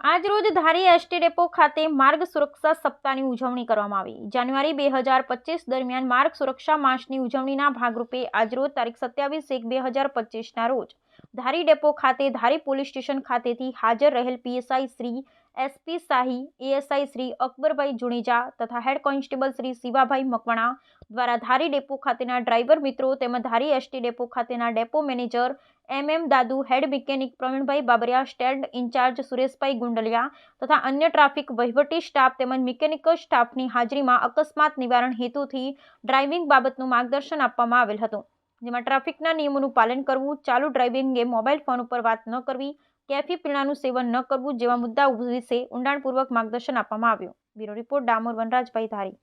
આજરોજ ધારી ST depot ખાતે માર્ગ સુરક્ષા સપ્તાહની ઉજવણી કરવામાં આવી. જાન્યુઆરી બે હજાર પચીસ દરમિયાન માર્ગ સુરક્ષા માસની ઉજવણીના ભાગરૂપે આજરોજ તારીખ સત્યાવીસ એક બે હજાર પચીસના રોજ ધારી ડેપો ખાતે, ધારી પોલીસ સ્ટેશન ખાતેથી હાજર રહેલ PSI Shri S P Shahi, ASI Shri Akbarbhai Juneja તથા હેડ કોન્સ્ટેબલ શ્રી શિવાભાઈ મકવાણા દ્વારા ધારી ડેપો ખાતેના ડ્રાઈવર મિત્રો તેમજ ધારી એસટી ડેપો ખાતેના depot manager M M Dadu, head mechanic Pravinbhai Babariya, stand incharge Sureshbhai Gundaliya તથા અન્ય ટ્રાફિક વહીવટી સ્ટાફ તેમજ મિકેનિકલ સ્ટાફની હાજરીમાં અકસ્માત નિવારણ હેતુથી ડ્રાઇવિંગ બાબતનું માર્ગદર્શન આપવામાં આવેલ હતું. જેમાં ટ્રાફિકના નિયમોનું પાલન કરવું, ચાલુ ડ્રાઇવિંગે મોબાઈલ ફોન ઉપર વાત ન કરવી, કેફી પીણાનું સેવન ન કરવું જેવા મુદ્દા વિશે ઊંડાણપૂર્વક માર્ગદર્શન આપવામાં આવ્યું. Bureau report Damor Vanrajbhai Dhari.